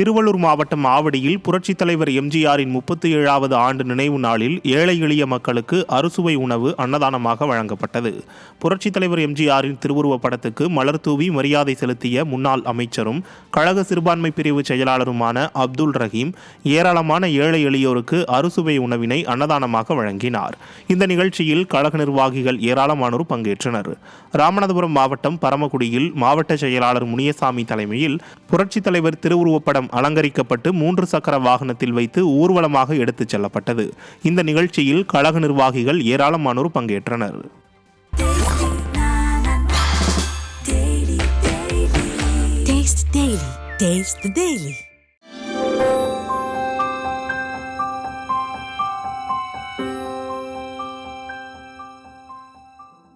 திருவள்ளூர் மாவட்டம் ஆவடியில் புரட்சித் தலைவர் எம்ஜிஆரின் முப்பத்தி ஏழாவது ஆண்டு நினைவு நாளில் ஏழை எளிய மக்களுக்கு அறுசுவை உணவு அன்னதானமாக வழங்கப்பட்டது. புரட்சித் தலைவர் எம்ஜிஆரின் திருவுருவப் படத்துக்கு மலர் தூவி மரியாதை செலுத்திய முன்னாள் அமைச்சரும் கழக சிறுபான்மை பிரிவு செயலாளருமான அப்துல் ரஹீம் ஏராளமான ஏழை எளியோருக்கு அறுசுவை உணவினை அன்னதானமாக வழங்கினார். இந்த நிகழ்ச்சியில் கழக நிர்வாகிகள் ஏராளமானோர் பங்கேற்றனர். ராமநாதபுரம் மாவட்டம் பரமக்குடியில் மாவட்ட செயலாளர் முனியசாமி தலைமையில் புரட்சித் தலைவர் திருவுருவப்படம் அலங்கரிக்கப்பட்டு மூன்று சக்கர வாகனத்தில் வைத்து ஊர்வலமாக எடுத்துச் செல்லப்பட்டது இந்த நிகழ்ச்சியில் கழக நிர்வாகிகள் ஏராளமானோர் பங்கேற்றனர் Taste the Daily. Taste the Daily.